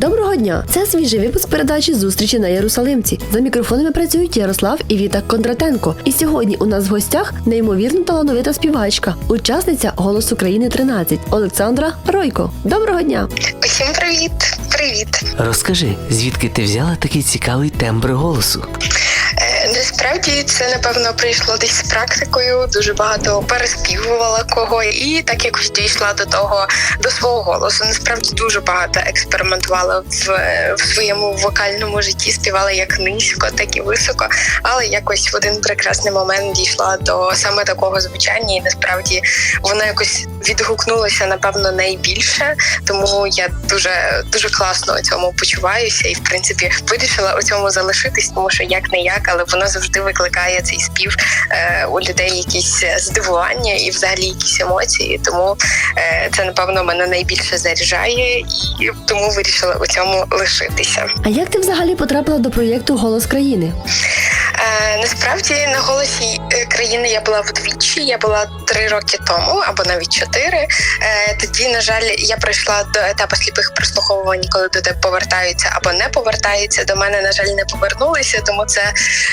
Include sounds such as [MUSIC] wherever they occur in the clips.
Доброго дня! Це свіжий випуск передачі зустрічі на Єрусалимці. За мікрофонами працюють Ярослав і Віта Кондратенко. І сьогодні у нас в гостях неймовірно талановита співачка, учасниця Голос України 13 Олександра Ройко. Доброго дня! Усім привіт! Привіт! Розкажи, звідки ти взяла такий цікавий тембр голосу? Е, насправді це напевно прийшло десь з практикою. Дуже багато переспівувала кого, і так якось дійшла до того до свого голосу. Насправді дуже багато експериментувала в, в своєму вокальному житті. Співала як низько, так і високо. Але якось в один прекрасний момент дійшла до саме такого звучання, і насправді воно якось відгукнулося напевно найбільше. Тому я дуже дуже класно у цьому почуваюся, і в принципі вирішила у цьому залишитись, тому що як не як, але воно завжди викликає цей спів е, у людей якісь здивування і взагалі якісь емоції. Тому е, це напевно мене найбільше заряджає, і тому вирішила у цьому лишитися. А як ти взагалі потрапила до проєкту Голос країни? Е, насправді на голосі країни я була вдвічі. Я була три роки тому або навіть чотири. Е, тоді, на жаль, я прийшла до етапу сліпих прослуховувань, коли тебе повертаються або не повертаються. До мене, на жаль, не повернулися, тому це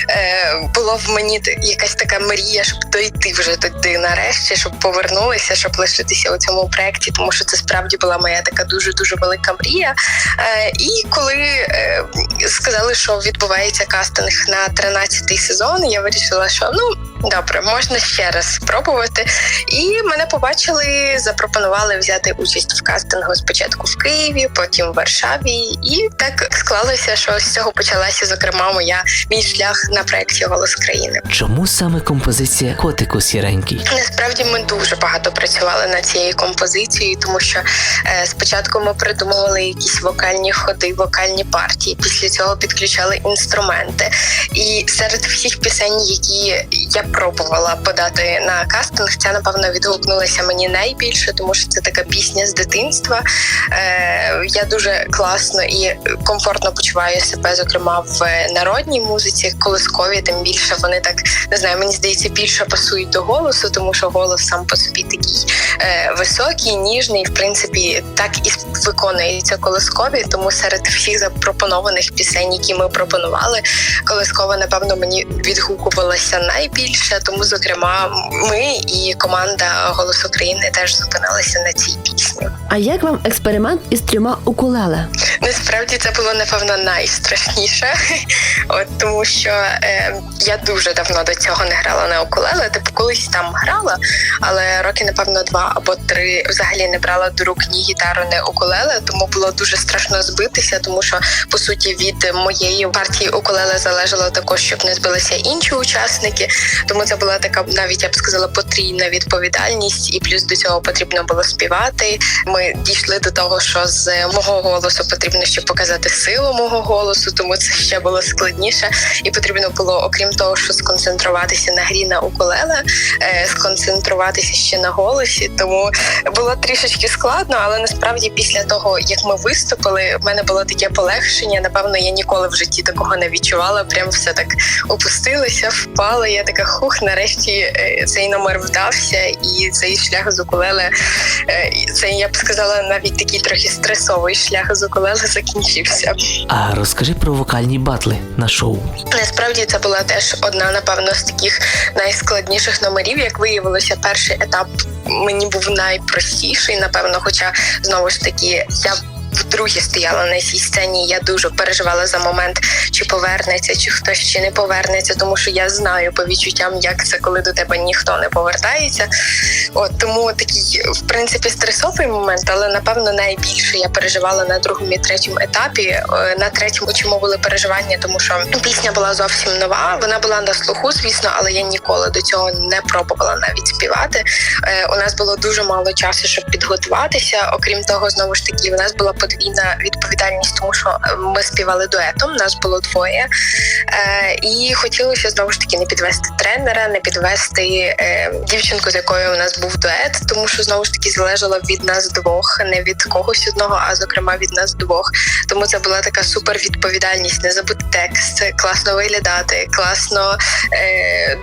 е, було в мені якась така мрія, щоб дойти вже туди нарешті, щоб повернулися, щоб лишитися у цьому проєкті, тому що це справді була моя така дуже дуже велика мрія. Е, і коли сказали, що відбувається кастинг на 13-й сезон, я вирішила, що ну добре, можна ще раз спробувати. І мене побачили, запропонували взяти участь в кастингу спочатку в Києві, потім в Варшаві. І так склалося, що з цього почалася зокрема моя мій шлях на проєкті Голос країни. Чому саме композиція Котику сіренький? Насправді ми дуже багато працювали над цією композицією, тому що е, спочатку ми придумували якісь вокальні ходи, вокальні партії. Після цього підключали інструменти. І серед всіх пісень, які я пробувала подати на кастинг, ця напевно відгукнулася мені найбільше, тому що це така пісня з дитинства. Е, я дуже класно і комфортно почуваю себе, зокрема в народній музиці, колискові, тим більше вони так не знаю, мені здається, більше пасують до голосу, тому що голос сам по собі такий е, високий, ніжний. В принципі, так і виконується колискові. Тому серед всіх запропонованих пісень, які ми пропонували, колискова, напевно, мені відгукувалася найбільше. Тому, зокрема, ми і команда Голос України теж зупинилися на цій пісні. А як вам експеримент із трьома укулеле? Насправді це було напевно найстрашніше, [LAUGHS] от тому що е, я дуже давно до цього не грала на укулеле. Типу, колись там грала, але роки, напевно, два або три взагалі не брала до рук ні гітару, ні укулеле, тому було дуже страшно збитися, тому що по суті від моєї партії укулеле залежало також, щоб не збилися інші учасники. Тому це була така, навіть я б сказала, потрійна відповідальність, і плюс до цього потрібно було співати. Ми дійшли до того, що з мого голосу потрібно ще показати силу мого голосу, тому це ще було складніше. І потрібно було, окрім того, що сконцентруватися на грі на укулеле, е, сконцентруватися ще на голосі. Тому було трішечки складно, але насправді після того, як ми виступили, в мене було таке полегшення. Напевно, я ніколи в житті такого не відчувала. Прям все так опустилося, впало. Я така хух, нарешті е, цей номер вдався, і цей шлях з укулеле, е, це я б сказала, навіть такий трохи стресовий шлях з укулеле закінчився. А розкажи про вокальні батли на шоу. Насправді це була теж одна, напевно, з таких найскладніших номерів. Як виявилося, перший етап мені був найпростіший, напевно. Хоча знову ж таки я. Вдруге стояла на цій сцені. Я дуже переживала за момент, чи повернеться, чи хтось ще не повернеться, тому що я знаю по відчуттям, як це коли до тебе ніхто не повертається. От тому такий, в принципі, стресовий момент, але напевно найбільше я переживала на другому і третьому етапі. Е, На третьому чому були переживання, тому що пісня була зовсім нова. Вона була на слуху, звісно, але я ніколи до цього не пробувала навіть співати. Е, У нас було дуже мало часу, щоб підготуватися. Окрім того, знову ж таки, у нас була подвійна відповідальність, тому що е, ми співали дуетом, нас було двоє. Е, і хотілося знову ж таки не підвести тренера, не підвести е, дівчинку, з якою у нас був дует, тому що знову ж таки залежало від нас двох, не від когось одного, а зокрема від нас двох. Тому це була така супер відповідальність, не забути текст, класно виглядати, класно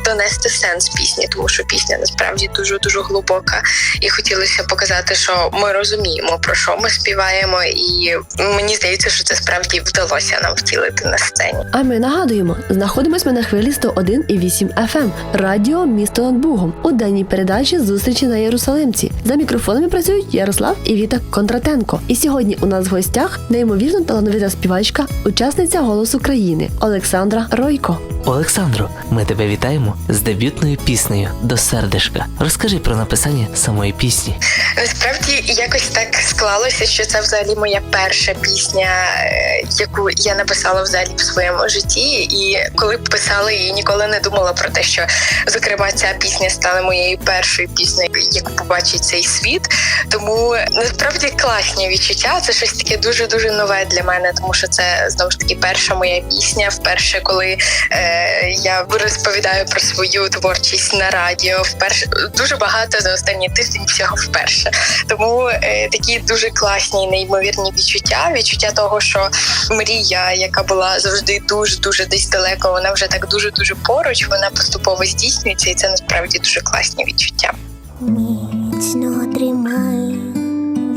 донести сенс пісні, тому що пісня насправді дуже дуже глибока. І хотілося показати, що ми розуміємо про що ми співаємо, і мені здається, що це справді вдалося нам втілити на сцені. А ми нагадуємо, знаходимось ми на хвилі 101,8 FM, ем, радіо місто над Бугом. У денній передачі зустрічі на Єрусалимці. За мікрофонами працюють Ярослав і Віта Кондратенко. І сьогодні у нас в гостях неймовірно талановита співачка, учасниця голосу країни Олександра Ройко. Олександро, ми тебе вітаємо з дебютною піснею до сердешка. Розкажи про написання самої пісні. Насправді якось так склалося, що це взагалі моя перша пісня, е, яку я написала взагалі в своєму житті. І коли писала її, ніколи не думала про те, що зокрема ця пісня стане моєю першою піснею, яку побачить цей світ. Тому насправді класні відчуття. Це щось таке дуже дуже нове для мене, тому що це знову ж таки перша моя пісня. Вперше, коли е, я розповідаю про свою творчість на радіо, вперше дуже багато за останній тиждень всього вперше. Тому е, такі дуже класні, неймовірні відчуття. Відчуття того, що мрія, яка була завжди дуже дуже десь далеко, вона вже так дуже дуже поруч. Вона поступово здійснюється, і це насправді дуже класні відчуття. Міцно тримай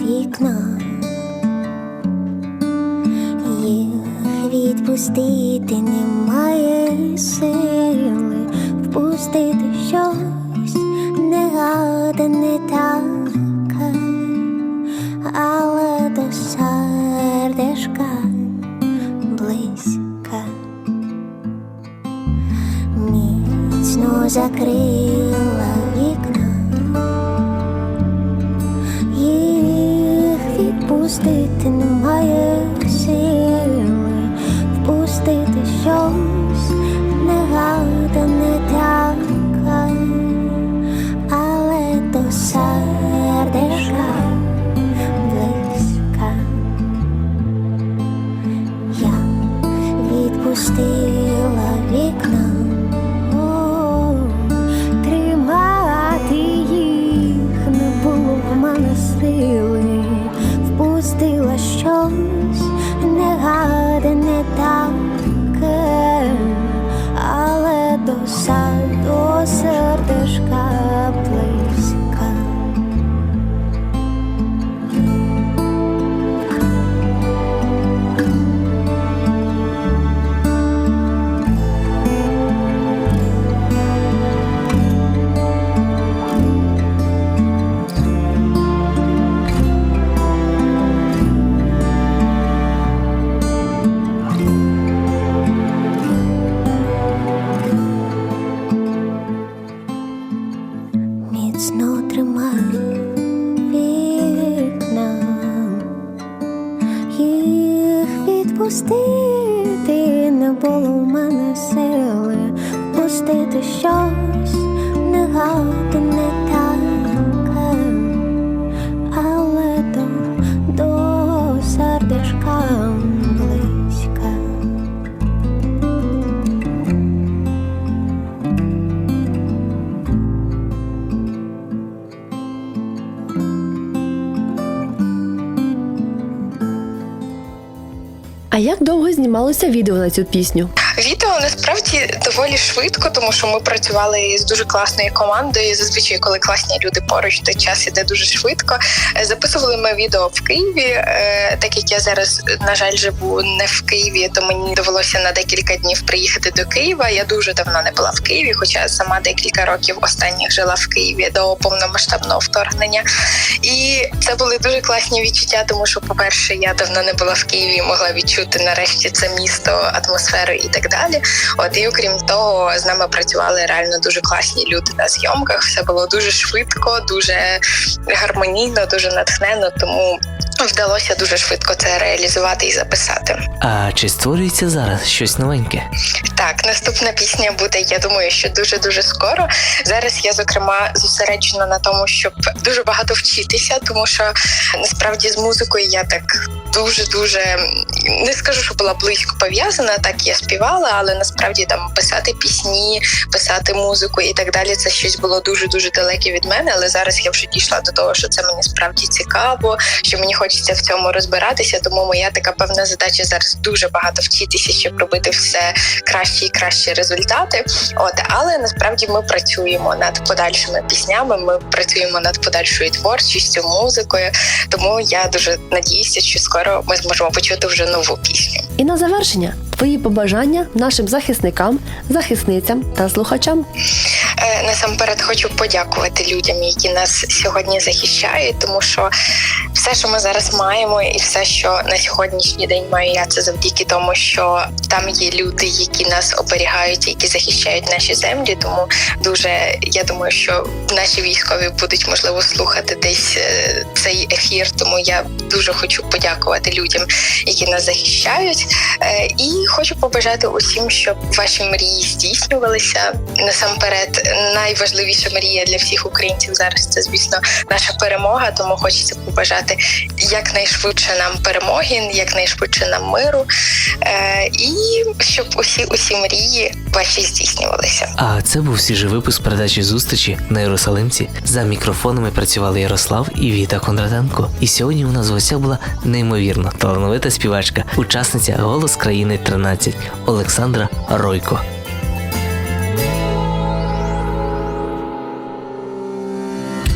вікна, відпустити немає сили, впустити щось негадане таке, але до сердешка близька. Міцно закрила відпустила вікна. Тримати їх не було впустила щось негадане таке, але до са- впустити щось негадане таке, але до, до близька. А як довго знімалося відео на цю пісню? Відео насправді доволі швидко, тому що ми працювали з дуже класною командою. Зазвичай, коли класні люди поруч, то час іде дуже швидко. Е, Записували ми відео в Києві. е, Так як я зараз, на жаль, живу не в Києві, то мені довелося на декілька днів приїхати до Києва. Я дуже давно не була в Києві, хоча сама декілька років останніх жила в Києві до повномасштабного вторгнення. І це були дуже класні відчуття, тому що, по-перше, я давно не була в Києві, могла відчути нарешті це місто, атмосферу і так далі. От і окрім того, з нами працювали реально дуже класні люди на зйомках. Все було дуже швидко, дуже гармонійно, дуже натхненно. Тому вдалося дуже швидко це реалізувати і записати. А чи створюється зараз щось новеньке? Так, наступна пісня буде. Я думаю, що дуже дуже скоро. Зараз я зокрема зосереджена на тому, щоб дуже багато вчитися, тому що насправді з музикою я так дуже дуже не скажу, що була близько пов'язана. Так я співала, але насправді там писати пісні, писати музику і так далі. Це щось було дуже дуже далеке від мене. Але зараз я вже дійшла до того, що це мені справді цікаво, що мені хочеться в цьому розбиратися. Тому моя така певна задача зараз дуже багато вчитися, щоб робити все кращі і кращі результати. От але насправді ми працюємо над подальшими піснями. Ми працюємо над подальшою творчістю, музикою. Тому я дуже надіюся, що скоро ми зможемо почути вже нову пісню. І на завершення твої побажання нашим захисникам, захисницям та слухачам. Е, Насамперед хочу подякувати людям, які нас сьогодні захищають, тому що все, що ми зараз маємо, і все, що на сьогоднішній день маю я, це завдяки тому, що там є люди, які нас оберігають, які захищають наші землі. Тому дуже я думаю, що наші військові будуть можливо слухати десь е, цей ефір. Тому я дуже хочу подякувати людям, які нас захищають. Е, І хочу побажати усім, щоб ваші мрії здійснювалися. Насамперед, найважливіша мрія для всіх українців зараз це, звісно, наша перемога. Тому хочеться побажати якнайшвидше нам перемоги, якнайшвидше нам миру, е, і щоб усі усі мрії ваші здійснювалися. А це був свіжий випуск передачі зустрічі на Єрусалимці. За мікрофонами працювали Ярослав і Віта Кондратенко. І сьогодні у нас в була неймовірно талановита співачка, учасниця Голос країни 13 Олександра Ройко.